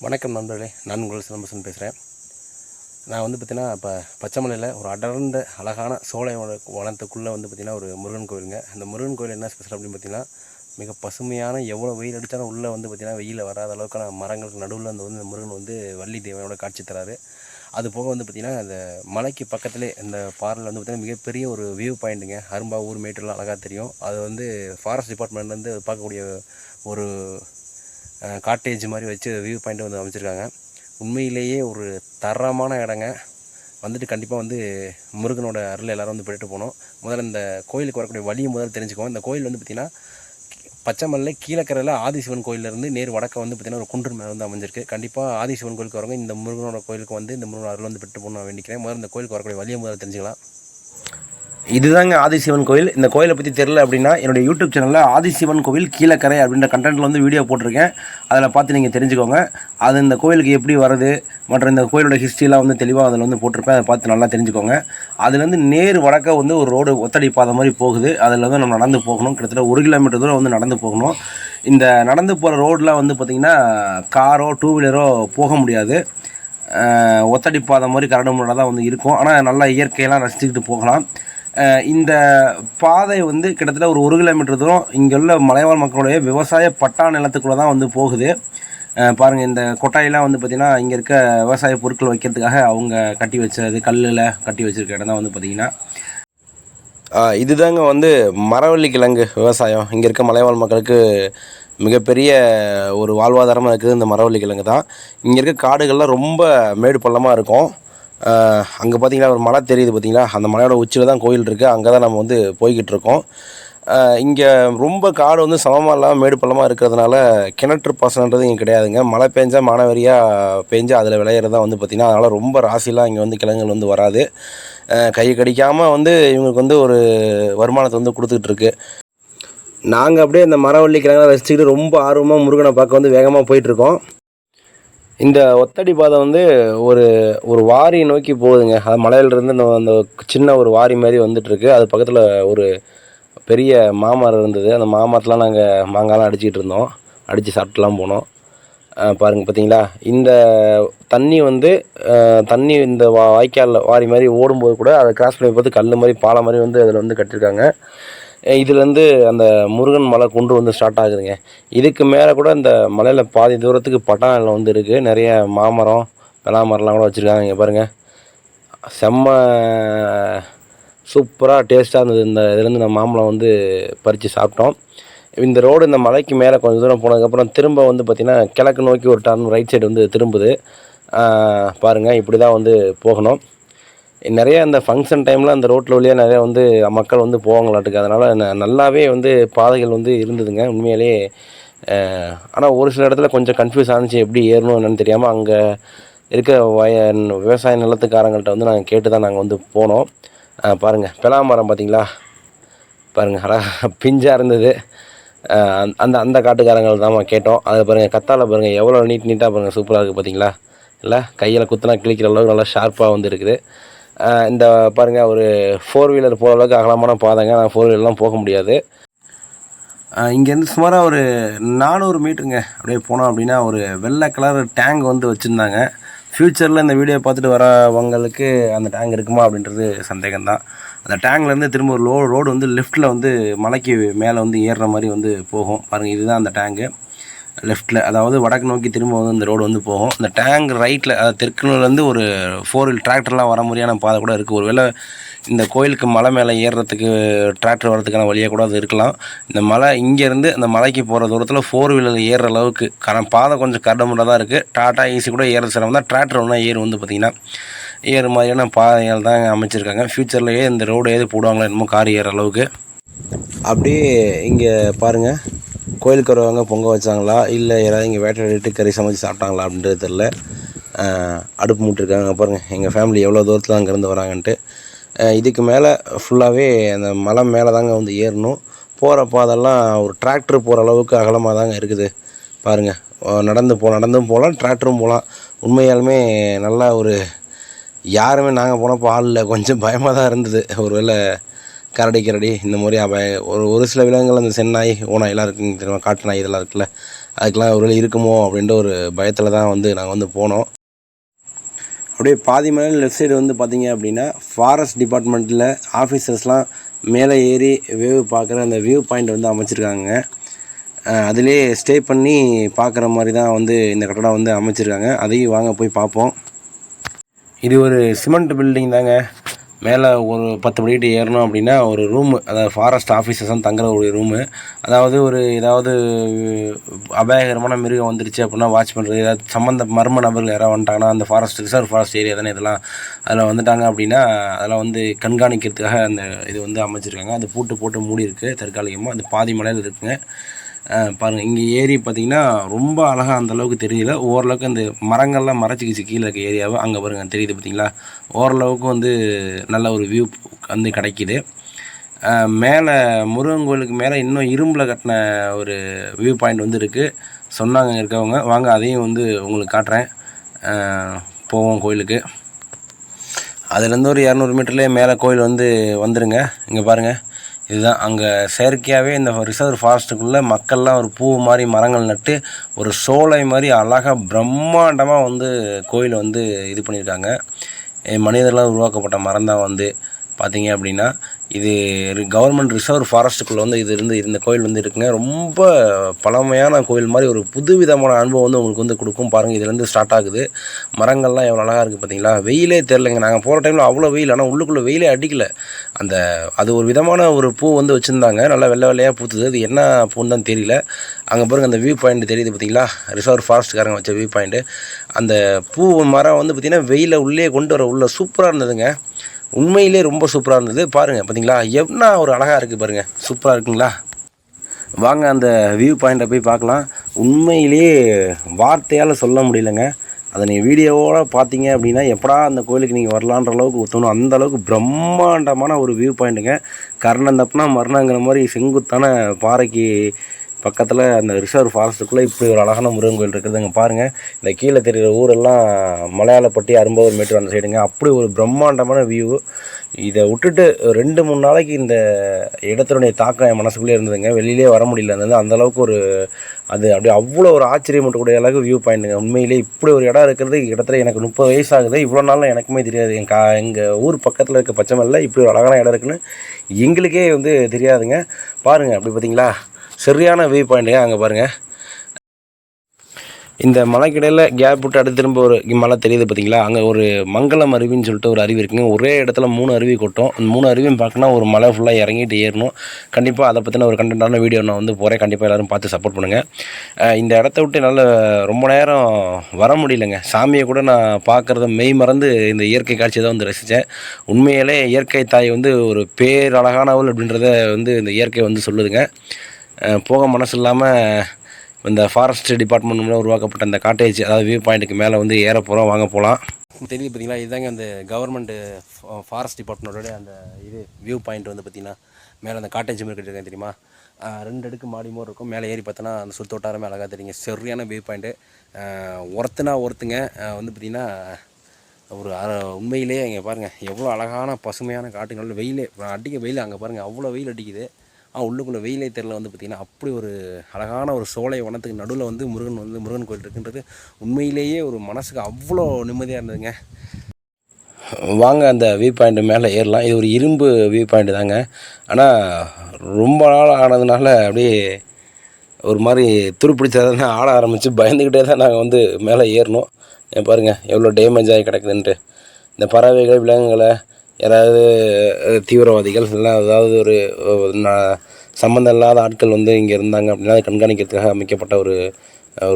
வணக்கம் நண்பர்களே நான் உங்கள் சிலம்பசன் பேசுகிறேன் நான் வந்து பார்த்திங்கன்னா இப்போ பச்சைமலையில் ஒரு அடர்ந்த அழகான சோலை வன- வனத்துக்குள்ளே வந்து பார்த்திங்கன்னா ஒரு முருகன் கோயிலுங்க. அந்த முருகன் கோயில் என்ன ஸ்பெஷல் அப்படின்னு பார்த்தீங்கன்னா மிக பசுமையான எவ்வளோ வெயில் அடித்தாலும் உள்ளே வந்து பார்த்திங்கன்னா வெயில் வராத அளவுக்கான மரங்களுக்கு நடுவில் அந்த வந்து இந்த முருகன் வந்து வள்ளி தேவனோட காட்சி தராரு. அது போக வந்து பார்த்திங்கன்னா அந்த மலைக்கு பக்கத்துலேயே இந்த பாறையில் வந்து பார்த்திங்கன்னா மிகப்பெரிய ஒரு வியூ பாயிண்ட்டுங்க அரும்பா ஊர் மேட்டெல்லாம் அழகாக தெரியும். அது வந்து ஃபாரஸ்ட் டிபார்ட்மெண்ட்லேருந்து பார்க்கக்கூடிய ஒரு காட்டேஜ் மாதிரி வச்சு வியூ பாயிண்ட் வந்து அமைச்சிருக்காங்க. உண்மையிலேயே ஒரு தரமான இடங்க. வந்துட்டு கண்டிப்பாக வந்து முருகனோட அருள் எல்லோரும் வந்து போயிட்டு போகணும். முதல்ல இந்த கோயிலுக்கு வரக்கூடிய வழியை முதல்ல தெரிஞ்சுக்கோங்க இந்த கோயில் வந்து பார்த்திங்கன்னா பச்சைமல்ல கீழக்கரையில் ஆதிசிவன் கோயிலேருந்து நேர் வடக்க வந்து பார்த்திங்கன்னா ஒரு குன்று மேலே வந்து அமைஞ்சிருக்கு. கண்டிப்பாக ஆதிசிவன் கோயிலுக்கு வரவங்க இந்த முருகனோட கோயிலுக்கு வந்து இந்த முருகன் அருள் வந்து பெற்று போகணும் வேண்டிக்கிறேன். முதல்ல இந்த கோயிலுக்கு வரக்கூடிய வழியை முதல்ல தெரிஞ்சுக்கலாம். இதுதாங்க ஆதிசிவன் கோயில். இந்த கோயிலை பற்றி தெரில அப்படின்னா என்னுடைய யூடியூப் சேனலில் ஆதிசிவன் கோவில் கீழக்கரை அப்படின்ற கண்டென்ட்டில் வந்து வீடியோ போட்டிருக்கேன். அதில் பார்த்து நீங்கள் தெரிஞ்சுக்கோங்க. அது இந்த கோயிலுக்கு எப்படி வருது மற்றும் இந்த கோயிலோட ஹிஸ்ட்ரிலாம் வந்து தெளிவாக அதில் வந்து போட்டிருப்பேன். அதை பார்த்து நல்லா தெரிஞ்சுக்கோங்க. அதுலேருந்து நேர் வடக்க வந்து ஒரு ரோடு ஒத்தடி பாதை மாதிரி போகுது. அதில் வந்து நம்ம நடந்து போகணும். கிட்டத்தட்ட ஒரு கிலோமீட்டர் தூரம் வந்து நடந்து போகணும். இந்த நடந்து போகிற ரோடெலாம் வந்து பார்த்திங்கன்னா காரோ டூ வீலரோ போக முடியாது. ஒத்தடி பாதை மாதிரி கரடு முரடாக தான் வந்து இருக்கும். ஆனால் நல்லா இயற்கையெல்லாம் ரசிச்சுக்கிட்டு போகலாம். இந்த பாதை வந்து கிட்டத்தட்ட ஒரு ஒரு கிலோமீட்டர் தூரம் இங்கே உள்ள மலைவாழ் மக்களுடைய விவசாய பட்டா நிலத்துக்குள்ளே தான் வந்து போகுது. பாருங்கள் இந்த கொட்டாயெல்லாம் வந்து பார்த்திங்கன்னா இங்கே இருக்க விவசாய பொருட்கள் வைக்கிறதுக்காக அவங்க கட்டி வச்சது கல்லில் கட்டி வச்சுருக்க இடம் தான் வந்து பார்த்திங்கன்னா இதுதாங்க வந்து மரவள்ளி கிழங்கு விவசாயம். இங்கே இருக்க மலைவாழ் மக்களுக்கு மிகப்பெரிய ஒரு வாழ்வாதாரமாக இருக்குது இந்த மரவள்ளி கிழங்கு தான். இங்கே இருக்க காடுகள்லாம் ரொம்ப மேடு பள்ளமாக இருக்கும். அங்கே பார்த்தீங்கன்னா ஒரு மலை தெரியுது பார்த்தீங்களா அந்த மலையோட உச்சியில் தான் கோயில் இருக்குது அங்கே தான் நம்ம வந்து போய்கிட்டு இருக்கோம். இங்கே ரொம்ப காடு வந்து சமமாக இல்லாமல் மேடு பள்ளமாக இருக்கிறதுனால கிணற்று பாசனன்றது இங்கே கிடையாதுங்க. மழை பெஞ்சால் மானவரியாக பெஞ்சு அதில் விளையிறது தான் வந்து பார்த்திங்கன்னா அதனால் ரொம்ப ராசிலாம் இங்கே வந்து கிழங்குகள் வந்து வராது. கை கடிக்காமல் வந்து இவங்களுக்கு வந்து ஒரு வருமானத்தை வந்து கொடுத்துக்கிட்டு இருக்கு. நாங்கள் அப்படியே இந்த மரவள்ளி கிழங்கை ரசிச்சுக்கிட்டு ரொம்ப ஆர்வமாக முருகனை பார்க்க வந்து வேகமாக போயிட்டுருக்கோம் இந்த ஒத்தடி பாதை வந்து ஒரு ஒரு வாரி நோக்கி போகுதுங்க. அது மலையிலேருந்து இந்த அந்த சின்ன ஒரு வாரி மாதிரி வந்துட்டுருக்கு. அது பக்கத்தில் ஒரு பெரிய மாமரம் இருந்தது. அந்த மாமரத்தெலாம் நாங்கள் மாங்காய்லாம் அடிச்சிக்கிட்டு இருந்தோம். அடித்து சாப்பிட்டுலாம் போனோம். பாருங்கள் பார்த்தீங்களா இந்த தண்ணி வந்து தண்ணி இந்த வா வாய்க்காலில் வாரி மாதிரி ஓடும்போது கூட அதை கிராஸ் பண்ணி பார்த்து கல் மாதிரி பாலம் மாதிரி வந்து அதில் வந்து கட்டியிருக்காங்க. இதுலேருந்து அந்த முருகன் மலை குன்று வந்து ஸ்டார்ட் ஆகுதுங்க. இதுக்கு மேலே கூட இந்த மலையில் பாதி தூரத்துக்கு பட்டாணில் வந்து இருக்குது நிறைய மாமரம் பலாமரம்லாம் கூட வச்சுருக்காங்க இங்கே பாருங்கள் செம்ம சூப்பராக டேஸ்ட்டாக இருந்தது. இந்த இதுலேருந்து நம்ம மாம்பழம் வந்து பறித்து சாப்பிட்டோம். இந்த ரோடு இந்த மலைக்கு மேலே கொஞ்சம் தூரம் போனதுக்கப்புறம் திரும்ப வந்து பார்த்திங்கன்னா கிழக்கு நோக்கி ஒரு டர்ன் ரைட் சைடு வந்து திரும்புது. பாருங்கள் இப்படி தான் வந்து போகணும். நிறைய இந்த ஃபங்க்ஷன் டைமில் அந்த ரோட்டில் வழியாக நிறைய வந்து மக்கள் வந்து போவாங்களாட்டுக்கு. அதனால் நல்லாவே வந்து பாதைகள் வந்து இருந்ததுங்க. உண்மையிலே ஆனால் ஒரு சில இடத்துல கொஞ்சம் கன்ஃபியூஸ் ஆனிச்சு எப்படி ஏறணும் என்னன்னு தெரியாமல் அங்கே இருக்க வய விவசாய நிலத்துக்காரங்கள்ட்ட வந்து நாங்கள் கேட்டு தான் நாங்கள் வந்து போனோம். பாருங்கள் பாருங்க. பெலாமரம் பார்த்தீங்களா பாருங்கள் அழகாக பிஞ்சாக இருந்தது. அந்த- அந்த காட்டுக்காரங்கள் தான் கேட்டோம். அதை பாருங்கள் கத்தாழை பாருங்கள் எவ்வளோ நீட் நீட்டாக பாருங்கள் சூப்பராக இருக்குது பார்த்தீங்களா இல்லை? கையில் குத்துனா கிழிக்கிற அளவுக்கு நல்லா ஷார்ப்பாக வந்து இருக்குது. இந்த பாருங்கள் ஒரு ஃபோர் வீலர் போகிற அளவுக்கு அகலமான பாதைங்க. நான் ஃபோர் வீலர்லாம் போக முடியாது. இங்கேருந்து சுமாராக ஒரு நானூறு மீட்டருங்க அப்படியே போனோம் அப்படின்னா ஒரு வெள்ளை கலர் டேங்க் வந்து வச்சுருந்தாங்க. ஃப்யூச்சரில் இந்த வீடியோ பார்த்துட்டு வரவங்களுக்கு அந்த டேங்க் இருக்குமா அப்படின்றது சந்தேகம்தான். அந்த டேங்க்லேருந்து திரும்ப ஒரு லோ ரோடு வந்து லெஃப்ட்டில் வந்து மலைக்கு மேலே வந்து ஏறுற மாதிரி வந்து போகும். பாருங்கள் இதுதான் அந்த டேங்கு லெஃப்ட்டில் அதாவது வடக்கு நோக்கி திரும்ப வந்து இந்த ரோடு வந்து போகும். இந்த டேங்க் ரைட்டில் அதாவது தெற்குலேருந்து ஒரு ஃபோர் வீல் டிராக்டர்லாம் வர மாதிரியான பாதை கூட இருக்குது ஒருவேளை இந்த கோயிலுக்கு மலை மேலே ஏறுறதுக்கு டிராக்டர் வரதுக்கான வழியாக கூட அது இருக்கலாம். இந்த மலை இங்கேருந்து அந்த மலைக்கு போகிற தூரத்தில் ஃபோர் வீலர் ஏறுற அளவுக்கு காரணம் பாதை கொஞ்சம் கரடுமுறை தான் இருக்குது டாட்டா ஈஸி கூட ஏற சிரமம் தான். டிராக்டர் ஒன்றா ஏறு வந்து பார்த்திங்கன்னா ஏறு மாதிரியான பாதைகள் தான் அமைச்சிருக்காங்க. ஃப்யூச்சர்லேயே இந்த ரோடு ஏது போடுவாங்களோ என்னமோ கார் ஏற அளவுக்கு. அப்படியே இங்கே பாருங்கள் கோயிலுக்கு வரவங்க பொங்க வச்சாங்களா? இல்லை யாராவது இங்கே வேட்டையாடிட்டு கறி சமைச்சு சாப்பிட்டாங்களா அப்படின்றது தெரில அடுப்பு மூட்டிருக்காங்க பாருங்கள் எங்கள் ஃபேமிலி எவ்வளோ தூரத்தில் அங்கேருந்து வராங்கன்ட்டு. இதுக்கு மேலே ஃபுல்லாகவே அந்த மலை மேலே தாங்க வந்து ஏறணும். போகிறப்ப அதெல்லாம் ஒரு டிராக்டர் போகிற அளவுக்கு அகலமாக தாங்க இருக்குது பாருங்கள் நடந்து போ நடந்தும் போகலாம் டிராக்டரும் போகலாம். உண்மையாலுமே நல்லா ஒரு யாருமே நாங்கள் போனப்போ ஆள் இல்லை. கொஞ்சம் பயமாக தான் இருந்தது. ஒருவேளை கரடி கரடி இந்த மாதிரி அப ஒரு ஒரு சில விலங்குகள் அந்த செந்நாய் ஓநாயெல்லாம் இருக்குங்க தெரியுமா? காட்டு நாய் இதெல்லாம் இருக்குல்ல. அதுக்கெலாம் ஒரு வேளை இருக்குமோ அப்படின்ற ஒரு பயத்தில் தான் வந்து நாங்கள் வந்து போனோம். அப்படியே பாதி மலையில் லெஃப்ட் சைடு வந்து பார்த்தீங்க அப்படின்னா ஃபாரஸ்ட் டிபார்ட்மெண்ட்டில் ஆஃபீஸர்ஸ்லாம் மேலே ஏறி வியூ பார்க்குற அந்த வியூ பாயிண்ட் வந்து அமைச்சிருக்காங்க. அதிலே ஸ்டே பண்ணி பார்க்குற மாதிரி தான் வந்து இந்த கட்டடம் வந்து அமைச்சிருக்காங்க. அதையும் வாங்க போய் பார்ப்போம். இது ஒரு சிமெண்ட் பில்டிங் தாங்க. மேலே ஒரு பத்து படிக்கிட்டு ஏறணும் அப்படின்னா ஒரு ரூமு அதாவது ஃபாரஸ்ட் ஆஃபீஸர்ஸ் தான் தங்குற ஒரு ரூமு அதாவது ஒரு ஏதாவது அபாயகரமான மிருகம் வந்துருச்சு அப்படின்னா வாட்ச் பண்ணுறது ஏதாவது சம்மந்த மர்ம நபர்கள் யாராவது வந்துட்டாங்கன்னா அந்த ஃபாரஸ்ட் ரிசர்வ் ஃபாரஸ்ட் ஏரியா தானே இதெல்லாம் அதில் வந்துட்டாங்க அப்படின்னா அதெல்லாம் வந்து கண்காணிக்கிறதுக்காக அந்த இது வந்து அமைச்சிருக்காங்க. அது பூட்டு போட்டு மூடி இருக்குது தற்காலிகமாக அது பாதி மலையில் இருக்குங்க. பாருங்கள் இங்கே ஏரி பார்த்திங்கன்னா ரொம்ப அழகாக அந்த அளவுக்கு தெரியல ஓரளவுக்கு அந்த மரங்கள்லாம் மறைச்சிக்கிச்சு கீழே இருக்க ஏரியாவை. அங்கே பாருங்கள் தெரியுது பார்த்தீங்களா ஓரளவுக்கு வந்து நல்ல ஒரு வியூ வந்து கிடைக்கிது. மேலே முருகன் கோயிலுக்கு மேலே இன்னும் இரும்பில் கட்டின ஒரு வியூ பாயிண்ட் வந்து இருக்குது சொன்னாங்க இருக்கவங்க. வாங்க அதையும் வந்து உங்களுக்கு காட்டுறேன். போவோம் கோயிலுக்கு. அதுலேருந்து ஒரு இரநூறு மீட்டர்லேயே மேலே கோயில் வந்து வந்துடுங்க இங்கே பாருங்கள் இதுதான். அங்கே செயற்கையாகவே இந்த ரிசர்வ் ஃபாரஸ்ட்டுக்குள்ளே மக்கள்லாம் ஒரு பூ மாதிரி மரங்கள் நட்டு ஒரு சோலை மாதிரி அழகாக பிரம்மாண்டமாக வந்து கோயில் வந்து இது பண்ணியிருக்காங்க. மனிதர்களால் உருவாக்கப்பட்ட மரம் தான் வந்து. பார்த்தீங்க அப்படின்னா இது கவர்மெண்ட் ரிசர்வ் ஃபாரஸ்ட்டுக்குள்ளே வந்து இது இருந்து இந்த கோயில் வந்து இருக்குங்க. ரொம்ப பழமையான கோயில் மாதிரி ஒரு புது விதமான அனுபவம் வந்து உங்களுக்கு வந்து கொடுக்கும். பாருங்கள் இதுலேருந்து ஸ்டார்ட் ஆகுது. மரங்கள்லாம் எவ்வளோ அழகாக இருக்குது பார்த்தீங்களா வெயிலே தெரிலங்க நாங்கள் போகிற டைமில் அவ்வளோ வெயில் ஆனால் உள்ளுக்குள்ளே வெயிலே அடிக்கலை. அந்த அது ஒரு விதமான ஒரு பூ வந்து வச்சுருந்தாங்க. நல்லா வெள்ளை வெள்ளையாக பூத்துது. அது என்ன பூன்னு தான் தெரியல. அங்கே பாருங்கள் அந்த வியூ பாயிண்ட் தெரியுது பார்த்தீங்களா ரிசர்வ் ஃபாரஸ்ட்காரங்க வச்ச வியூ பாயிண்ட்டு அந்த பூ மரம் வந்து பார்த்திங்கன்னா வெயில உள்ளே கொண்டு வர உள்ள சூப்பராக இருந்ததுங்க. உண்மையிலே ரொம்ப சூப்பராக இருந்தது. பாருங்கள் பார்த்தீங்களா எவ்வளோ ஒரு அழகாக இருக்குது பாருங்கள் சூப்பராக இருக்குங்களா? வாங்க அந்த வியூ பாயிண்ட்டை போய் பார்க்கலாம். உண்மையிலேயே வார்த்தையால் சொல்ல முடியலங்க. அதை நீங்கள் வீடியோவோட பார்த்தீங்க அப்படின்னா எப்படா அந்த கோயிலுக்கு நீங்கள் வரலான்ற அளவுக்கு தோணும் அந்த அளவுக்கு பிரம்மாண்டமான ஒரு வியூ பாயிண்ட்டுங்க கர்ணம் தப்புனா மரணங்கிற மாதிரி செங்குத்தான பாறைக்கு பக்கத்தில் அந்த ரிசர்வ் ஃபாரஸ்ட்டுக்குள்ளே இப்படி ஒரு அழகான முருகன் கோயில் இருக்குதுங்க. பாருங்கள் இந்த கீழே தெரிகிற ஊரெல்லாம் மலையாளப்பட்டி அரும்பவர் மீட்டர் அந்த சைடுங்க அப்படி ஒரு பிரம்மாண்டமான வியூ இதை விட்டுட்டு ரெண்டு மூணு நாளைக்கு இந்த இடத்தினுடைய தாக்கம் என் மனசுக்குள்ளே இருந்ததுங்க. வெளியிலே வர முடியல. இருந்தது அந்தளவுக்கு ஒரு அது அப்படியே அவ்வளோ ஒரு ஆச்சரியமூட்டக்கூடிய அளவுக்கு வியூ பாயிண்ட்டுங்க உண்மையிலே இப்படி ஒரு இடம் இருக்கிறது இடத்துல எனக்கு முப்பது வயசு ஆகுது. இவ்வளோ நாளில் எனக்குமே தெரியாது. என் கா எங்கள் ஊர் பக்கத்தில் இருக்க பச்சைமல்ல இப்படி ஒரு அழகான இடம் இருக்குன்னு எங்களுக்கே வந்து தெரியாதுங்க. பாருங்கள் அப்படி பார்த்தீங்களா? சரியான வியூ பாயிண்ட்டுங்க அங்கே பாருங்கள் இந்த மலைக்கிடையில் கேப் விட்டு அடுத்து திரும்ப ஒரு மலை தெரியுது பார்த்தீங்களா அங்கே ஒரு மங்களம் அருவின்னு சொல்லிட்டு ஒரு அருவி இருக்குங்க. ஒரே இடத்துல மூணு அருவி கொட்டும். அந்த மூணு அருவியும் பார்க்கணும் ஒரு மலை ஃபுல்லாக இறங்கிட்டு ஏறணும். கண்டிப்பாக அதை பற்றின ஒரு கண்டென்ட்டான வீடியோ நான் வந்து போகிறேன் கண்டிப்பாக எல்லோரும் பார்த்து சப்போர்ட் பண்ணுங்கள் இந்த இடத்த விட்டு நல்ல ரொம்ப நேரம் வர முடியலைங்க. சாமியை கூட நான் பார்க்குறத மெய் மறந்து இந்த இயற்கை காட்சியை தான் வந்து ரசித்தேன் உண்மையிலே இயற்கை தாய் வந்து ஒரு பேரழகானவள் அப்படின்றத வந்து இந்த இயற்கை வந்து சொல்லுதுங்க. போக மனசு இல்லாமல் இந்த ஃபாரஸ்ட் டிபார்ட்மெண்ட் மூலம் உருவாக்கப்பட்ட இந்த காட்டேஜ் அதாவது வியூ பாயிண்ட்டுக்கு மேலே வந்து ஏற போகிறோம் வாங்க போகலாம் தெரியுது பார்த்தீங்களா இதுதாங்க அந்த கவர்மெண்ட்டு ஃபாரஸ்ட் டிபார்ட்மெண்ட்டோட அந்த இது வியூ பாயிண்ட் வந்து பார்த்திங்கன்னா மேலே அந்த காட்டேஜ் மாதிரி கட்டிருக்கேன் தெரியுமா? ரெண்டு அடுக்கு மாடி மாதிரி இருக்கும். மேலே ஏறி பார்த்தோன்னா அந்த சுற்று வட்டாரமே அழகாக தெரியுங்க. சரியான வியூ பாயிண்ட்டு ஒருத்தனா ஒருத்துங்க வந்து பார்த்திங்கன்னா ஒரு உண்மையிலேயே இங்கே பாருங்கள் எவ்வளோ அழகான பசுமையான காட்டுங்கள் வெயில் அடிக்க வெயில் அங்கே பாருங்கள் அவ்வளோ வெயில் அடிக்குது. உள்ளுக்குள்ளே வெயிலே தெருவில் வந்து பார்த்திங்கன்னா அப்படி ஒரு அழகான ஒரு சோலை வனத்துக்கு நடுவில் வந்து முருகன் வந்து முருகன் கோயில் இருக்குன்றது உண்மையிலேயே ஒரு மனசுக்கு அவ்வளோ நிம்மதியாக இருந்ததுங்க. வாங்க அந்த வியூ பாயிண்ட் மேலே ஏறலாம். இது ஒரு இரும்பு வியூ பாயிண்ட் தாங்க. ஆனால் ரொம்ப நாள் ஆனதுனால அப்படியே ஒரு மாதிரி துருப்பிடிச்சதான் ஆட ஆரம்பித்து பயந்துக்கிட்டே தான் நாங்கள் வந்து மேலே ஏறணும். பாருங்கள் எவ்வளோ டேமேஜ் ஆகி கிடக்குதுன்ட்டு. இந்த பறவைகள் விலங்குகளை யாராவது தீவிரவாதிகள் இல்லை ஏதாவது ஒரு சம்மந்தம் இல்லாத ஆட்கள் வந்து இங்கே இருந்தாங்க அப்படின்னா கண்காணிக்கிறதுக்காக அமைக்கப்பட்ட ஒரு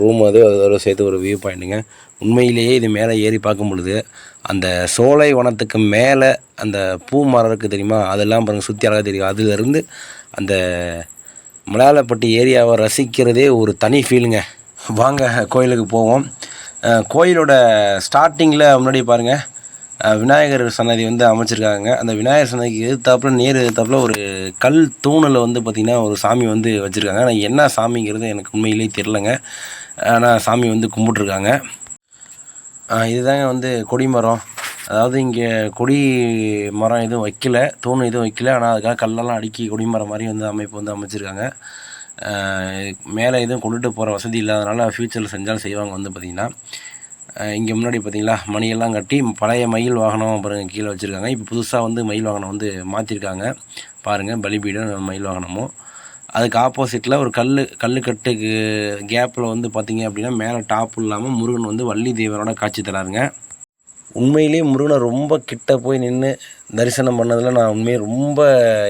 ரூம் அது அதோட சேர்த்து ஒரு வியூ பாயிண்ட்டுங்க உண்மையிலேயே இது மேலே ஏறி பார்க்கும் பொழுது அந்த சோலை வனத்துக்கு மேலே அந்த பூ மரம் இருக்குது தெரியுமா? அதெல்லாம் பாருங்கள் சுற்றி அழகாக தெரியும். அதுலேருந்து அந்த மலையாளப்பட்டி ஏரியாவை ரசிக்கிறதே ஒரு தனி ஃபீலுங்க வாங்க கோயிலுக்கு போவோம். கோயிலோட ஸ்டார்டிங்கில் முன்னாடி பாருங்கள் விநாயகர் சன்னதி வந்து அமைச்சிருக்காங்க. அந்த விநாயகர் சன்னதிக்கு எதிர்த்தாப்புல நேர் எதிர்த்தாப்புல ஒரு கல் தூணில் வந்து பார்த்திங்கன்னா ஒரு சாமி வந்து வச்சுருக்காங்க. ஆனால் என்ன சாமிங்கிறது எனக்கு உண்மையிலேயே தெரிலங்க ஆனால் சாமி வந்து கும்பிட்ருக்காங்க இதுதாங்க வந்து கொடிமரம் அதாவது இங்கே கொடி மரம் எதுவும் வைக்கல தூண் எதுவும் வைக்கல. ஆனால் அதுக்காக கல்லெல்லாம் அடுக்கி கொடிமரம் மாதிரி வந்து அமைப்பு வந்து அமைச்சிருக்காங்க. மேலே எதுவும் கொண்டுட்டு போகிற வசதி இல்லாதனால ஃப்யூச்சரில் செஞ்சாலும் செய்வாங்க வந்து பார்த்திங்கன்னா இங்கே முன்னாடி பார்த்தீங்களா மணியெல்லாம் கட்டி பழைய மயில் வாகனம் பாருங்கள் கீழே வச்சுருக்காங்க. இப்போ புதுசாக வந்து மயில் வாகனம் வந்து மாற்றிருக்காங்க பாருங்கள் பலிபீடம் மயில் வாகனமும். அதுக்கு ஆப்போசிட்டில் ஒரு கல் கல்லுக்கட்டுக்கு கேப்பில் வந்து பார்த்தீங்க அப்படின்னா மேலே டாப் இல்லாமல் முருகன் வந்து வள்ளி தேவனோட காட்சி தராருங்க. உண்மையிலேயே முருகனை ரொம்ப கிட்ட போய் நின்று தரிசனம் பண்ணதில் நான் உண்மையை ரொம்ப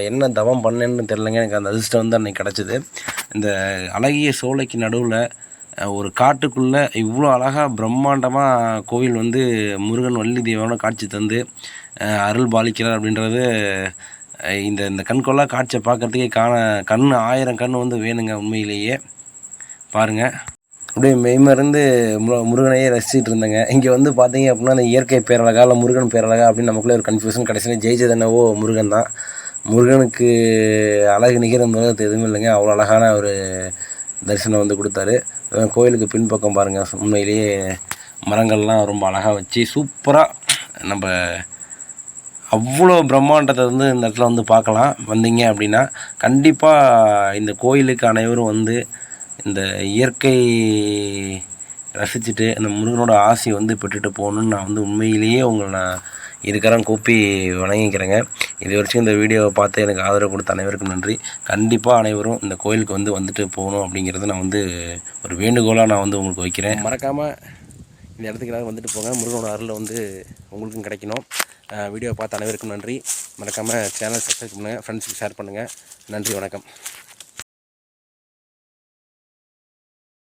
என்ன தவம் பண்ணேன்னு தெரிலங்க எனக்கு அந்த அதிர்ஷ்டம் வந்து அன்றைக்கி கிடச்சிது. இந்த அழகிய சோலைக்கு நடுவில் ஒரு காட்டுக்குள்ளே இவ்வளோ அழகாக பிரம்மாண்டமாக கோவில் வந்து முருகன் வள்ளி தேவனோட காட்சி தந்து அருள் பாலிக்கிறார் அப்படின்றது இந்த இந்த கண்கொள்ளா காட்சியை பார்க்குறதுக்கே காண கண் ஆயிரம் கண் வந்து வேணுங்க உண்மையிலேயே. பாருங்கள் அப்படியே மெய்மருந்து முருகனையே ரசிச்சுட்டு இருந்தேங்க. இங்கே வந்து பார்த்தீங்க அப்படின்னா அந்த இயற்கை பேரழகா இல்லை முருகன் பேரழகா அப்படின்னு நமக்குள்ளே ஒரு கன்ஃபியூஷன் கடைசியில் ஜெயிச்சது என்னவோ முருகன் தான். முருகனுக்கு அழகு நிகர இந்த எதுவும் இல்லைங்க. அவ்வளோ அழகான ஒரு தரிசனம் வந்து கொடுத்தாரு. கோயிலுக்கு பின்பக்கம் பாருங்கள் உண்மையிலேயே மரங்கள்லாம் ரொம்ப அழகாக வச்சு சூப்பராக நம்ம அவ்வளோ பிரம்மாண்டத்தை வந்து இந்த இடத்துல வந்து பார்க்கலாம். வந்தீங்க அப்படின்னா கண்டிப்பாக இந்த கோயிலுக்கு அனைவரும் வந்து இந்த இயற்கை ரசிச்சுட்டு அந்த முருகனோட ஆசை வந்து பெற்றுட்டு போகணுன்னு நான் வந்து உண்மையிலேயே உங்களை நான் இருக்கிறேன் கூப்பி வணங்கிக்கிறேங்க. இது வரைக்கும் இந்த வீடியோவை பார்த்து எனக்கு ஆதரவு கொடுத்த அனைவருக்கும் நன்றி. கண்டிப்பாக அனைவரும் இந்த கோயிலுக்கு வந்து வந்துட்டு போகணும் அப்படிங்கிறத நான் வந்து ஒரு வேண்டுகோளாக நான் வந்து உங்களுக்கு வைக்கிறேன். மறக்காமல் இந்த இடத்துக்கு எல்லாரும் வந்துட்டு போங்க. முருகனோட அருள் வந்து உங்களுக்கும் கிடைக்கணும். வீடியோ பார்த்த அனைவருக்கும் நன்றி. மறக்காமல் சேனல் சப்ஸ்கிரைப் பண்ணுங்கள் ஃப்ரெண்ட்ஸுக்கு ஷேர் பண்ணுங்கள் நன்றி வணக்கம்.